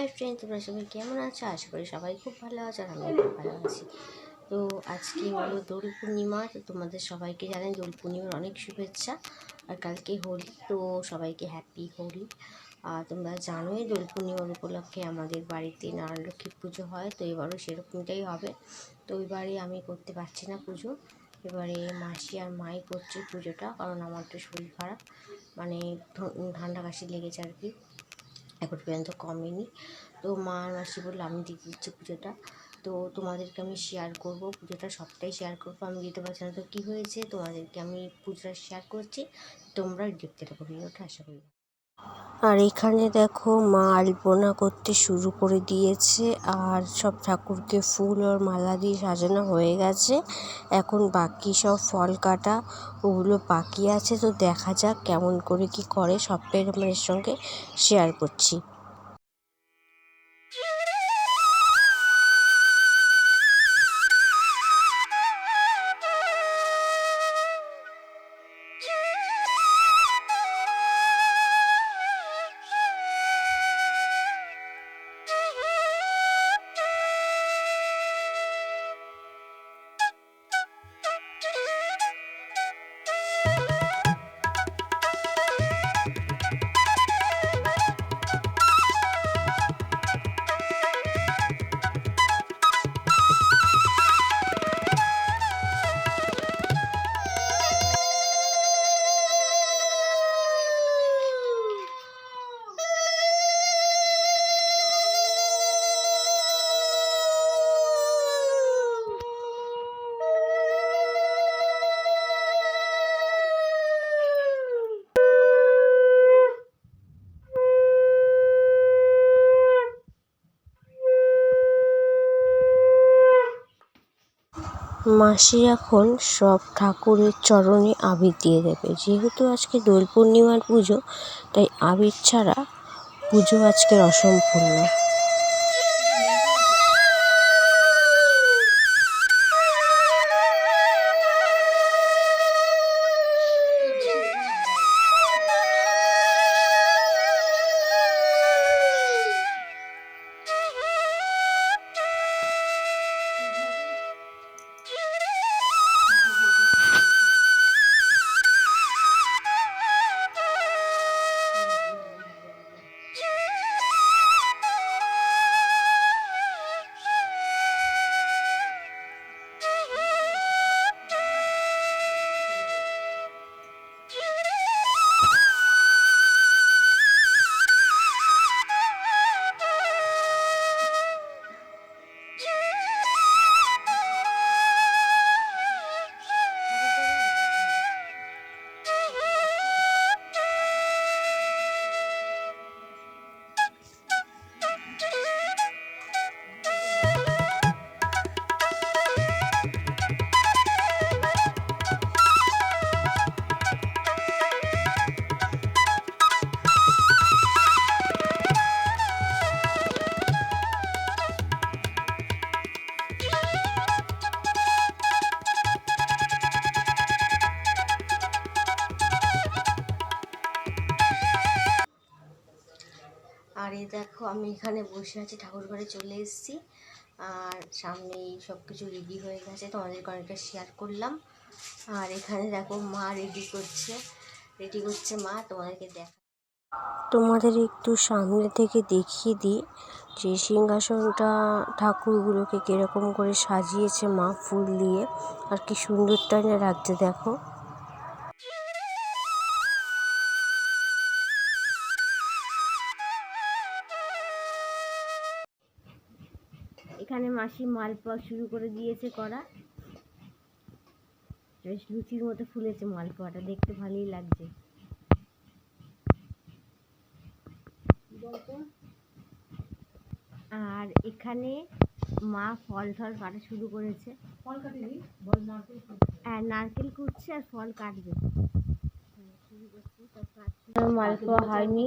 Hi friend তোমরা সবাই কেমন আছো? আশা করি সবাই খুব ভালো আছো আর আমি খুব ভালো আছি। তো আজকে হলো দোল পূর্ণিমা, তো তোমাদের সবাইকে জানাই দোল পূর্ণিমার অনেক শুভেচ্ছা আর কালকে হোলি, তো সবাইকে হ্যাপি হোলি। আর তোমরা জানোই দোল পূর্ণিমার উপলক্ষে আমাদের বাড়িতে নারায়ণ লক্ষ্মী পুজো হয়, তো এবারও সেরকমটাই হবে। তো এবারে আমি করতে পারছি না পুজো। এবারে মাসি আর মাই করছে পুজোটা, কারণ আমার তো শরীর খারাপ। মানে ঠান্ডা কাশি লেগেছে আর কি। এখন পর্যন্ত কমেনি। তো মা আর মাসি বলল, আমি দিয়ে দিচ্ছি পুজোটা। তো তোমাদেরকে আমি শেয়ার করব, পুজোটা সবটাই শেয়ার করব। আমি দিতে পারছি না তো কী হয়েছে, তোমাদেরকে আমি পুজোটা শেয়ার করছি। তোমরা দেখতে থাকো ভিডিওটা, আশা করি। আর এখানে দেখো মা আলপনা করতে শুরু করে দিয়েছে, আর সব ঠাকুরকে ফুল আর মালা দিয়ে সাজানো হয়ে গেছে। এখন বাকি সব ফল কাটা ওগুলো বাকি আছে, তো দেখা যাক কেমন করে কি করে সবটাই তোমাদের সঙ্গে শেয়ার করছি। মাসি এখন সব ঠাকুরের চরণে আবির দিয়ে দেবে। যেহেতু আজকে দোল পূর্ণিমার পুজো, তাই আবির ছাড়া পুজো আজকের অসম্পূর্ণ। এই দেখো, আমি এখানে বসে আছি, ঠাকুর ঘরে চলে এসেছি। আর সামনে সব কিছু রেডি হয়ে গেছে, তোমাদের অনেকটা শেয়ার করলাম। আর এখানে দেখো, মা রেডি করছে। রেডি করছে মা, তোমাদেরকে দেখা তোমাদের একটু সামনে থেকে দেখিয়ে দিই যে সিংহাসনটা ঠাকুরগুলোকে কীরকম করে সাজিয়েছে মা ফুল দিয়ে। আর কি সুন্দরটা না লাগছে দেখো। মাসি মালপোয়া শুরু করে দিয়েছে করা বেশ লুচির মতো ফুলেছে মালপোয়াটা দেখতে ভালোই লাগছে। আর এখানে মা ফল টল কাটা শুরু করেছে। হ্যাঁ নারকেল কুটছে আর ফল কাটবে। মালপোয়া হয়নি।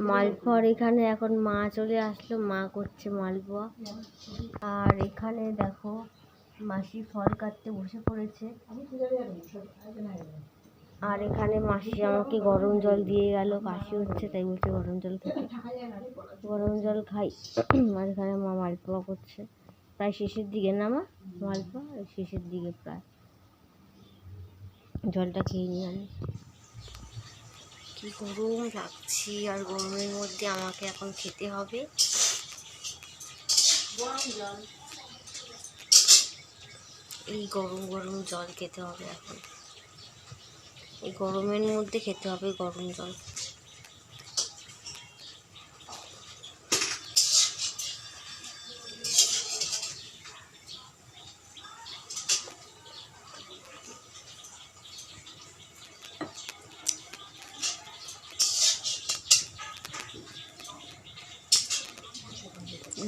মালপোয়ার এখানে এখন মা চলে আসলো, মা করছে মালপোয়া। আর এখানে দেখো, মাসি ফল কাটতে বসে পড়েছে। আর এখানে মাসি আমাকে গরম জল দিয়ে গেল, কাশি হচ্ছে, তাই বলছে গরম জল খেতে। গরম জল খাই। আর এখানে মা মালপোয়া করছে। প্রায় শেষের দিকে না মা? মালপোয়া? শেষের দিকে প্রায়। জলটা খেয়ে নিই আমি। কি গরম লাগছে, আর গরমের মধ্যে আমাকে এখন খেতে হবে। এই গরম গরম জল খেতে হবে এখন। এই গরমের মধ্যে খেতে হবে গরম জল।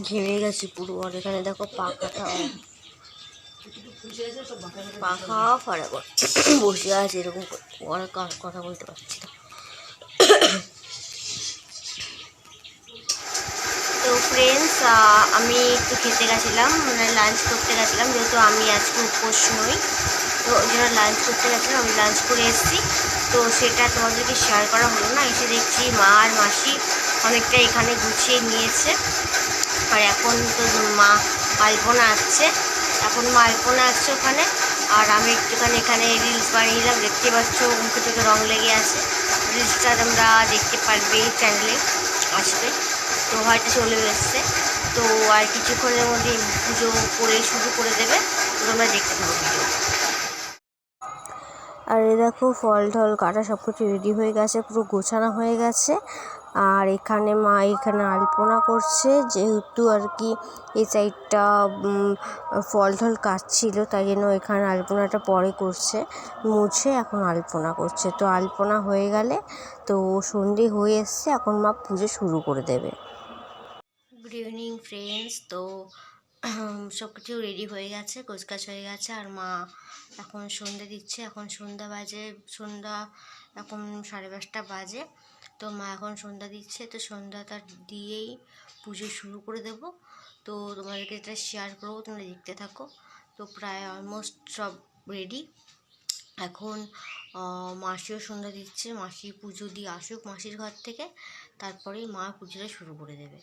ঘেমে গেছি পুরো, আর এখানে দেখো পাখাটা। পাখা ফাড়া বসে আছে এরকম আর কথা বলতে পারছি না। তো ফ্রেন্ডস আমি একটু খেতে গেছিলাম মানে লাঞ্চ করতে গেছিলাম, যেহেতু আমি আজকে উপোস নই। তো ওই জন্য লাঞ্চ করতে গেছিলাম, আমি লাঞ্চ করে এসেছি। তো সেটা তোমাদেরকে শেয়ার করা হলো না, এসে দেখছি মা আর মাসি অনেকটা এখানে গুছিয়ে নিয়েছে। আর এখন তো মা আলপনা আসছে। এখন মা আসছে ওখানে। আর আমি একটুখানি এখানে রিলস বানিয়েছিলাম দেখতে পাচ্ছ মুখে থেকে রং লেগে আছে। রিলসটা তোমরা দেখতে পারবে এই চ্যানেলে আসবে। তো হয়তো চলে এসছে। তো আর কিছুক্ষণের মধ্যে পুজো করে শুরু করে দেবে। তো তোমরা দেখতে থাকো ভিডিও আর এই দেখো ফল টল কাটা সব কিছু রেডি হয়ে গেছে, পুরো গোছানো হয়ে গেছে। আর এখানে মা এখানে আলপনা করছে, যেহেতু আর কি এই সাইডটা ফল টল কাটছিল, তাই জন্য এখানে আলপনাটা পরে করছে, মুছে এখন আলপনা করছে। তো আলপনা হয়ে গেলে তো সন্ধে হয়ে এসছে, এখন মা পুজো শুরু করে দেবে। গুড ইভিনিং ফ্রেন্ডস তো সব কিছু রেডি হয়ে গেছে, গোছগাছ হয়ে গেছে, আর মা এখন সন্ধ্যা দিচ্ছে। এখন সন্ধ্যা বাজে, সন্ধ্যা এখন সাড়ে পাঁচটা বাজে। তো মা এখন সন্ধ্যা দিচ্ছে, তো সন্ধ্যাটা দিয়েই পুজো শুরু করে দেব। তো তোমাদেরকে এটা শেয়ার করব, তোমরা দেখতে থাকো। তো প্রায় অলমোস্ট সব রেডি এখন মাসিও সন্ধ্যা দিচ্ছে, মাসি পুজো দিয়ে আসুক মাসির ঘর থেকে, তারপরেই মা পুজোটা শুরু করে দেবে।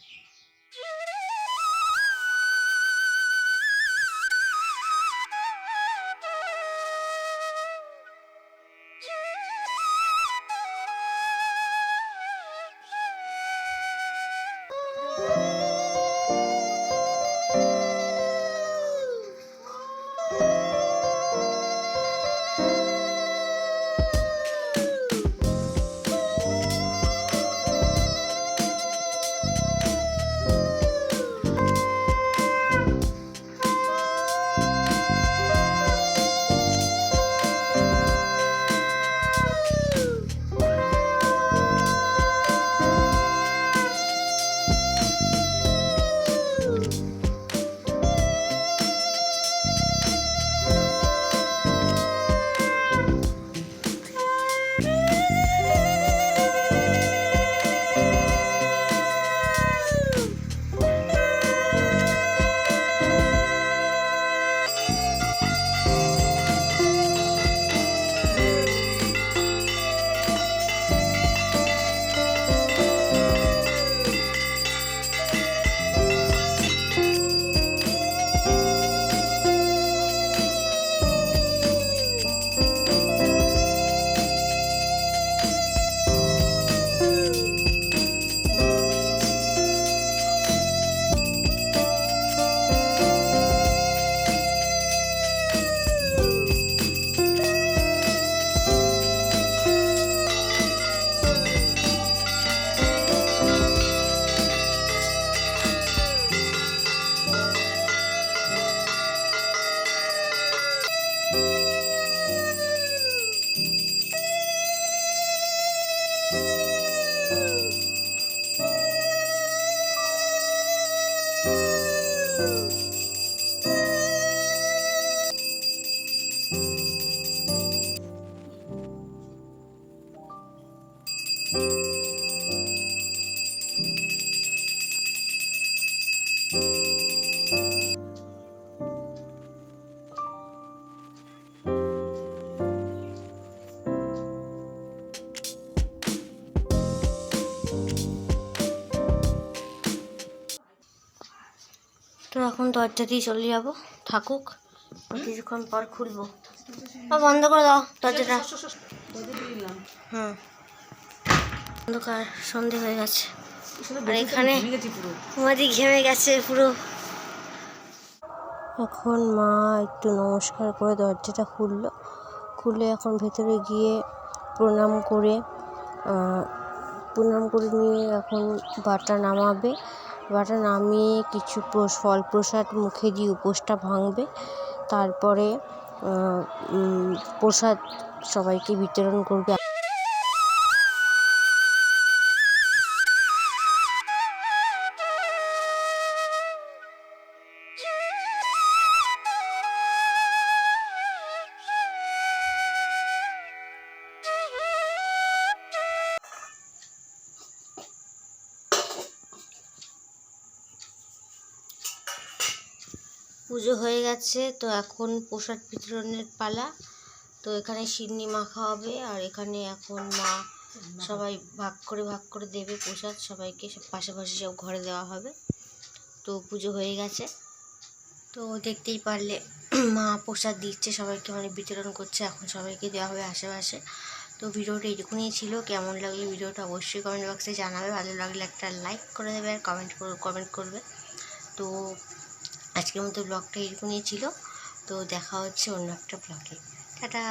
Woo! এখন দরজা দিয়ে চলে যাব। থাকুক কিছুক্ষণ পর খুলবো। বন্ধ করে দাও দরজাটা। হুম। অন্ধকার, সন্ধে হয়ে গেছে। আর এখানে আমাদের ঘেমে গেছে পুরো। এখন মা একটু নমস্কার করে দরজাটা খুললো। খুলে এখন ভেতরে গিয়ে প্রণাম করে প্রণাম করে নিয়ে এখন বাটা নামাবে। বাটা নামিয়ে কিছু ফল প্রসাদ মুখে দিয়ে উপোসটা ভাঙবে। তারপরে প্রসাদ সবাইকে বিতরণ করবে। পুজো হয়ে গেছে, তো এখন প্রসাদ বিতরণের পালা। তো এখানে সিন্নি মাখা হবে আর এখানে এখন মা সবাই ভাগ করে ভাগ করে দেবে প্রসাদ, সবাইকে সব পাশাপাশি সব ঘরে দেওয়া হবে। তো পুজো হয়ে গেছে। তো দেখতেই পারলে মা প্রসাদ দিচ্ছে, সবাইকে মানে বিতরণ করছে, এখন সবাইকে দেওয়া হবে আশেপাশে। তো ভিডিওটা এইটুকুনি ছিল, কেমন লাগল ভিডিওটা অবশ্যই কমেন্ট বক্সে জানাবে, ভালো লাগলে একটা লাইক করে দেবে আর কমেন্ট কমেন্ট করবে। তো আজকের মতো ব্লগটা এরকমই ছিল। তো দেখা হচ্ছে অন্য একটা ব্লগে টাটা।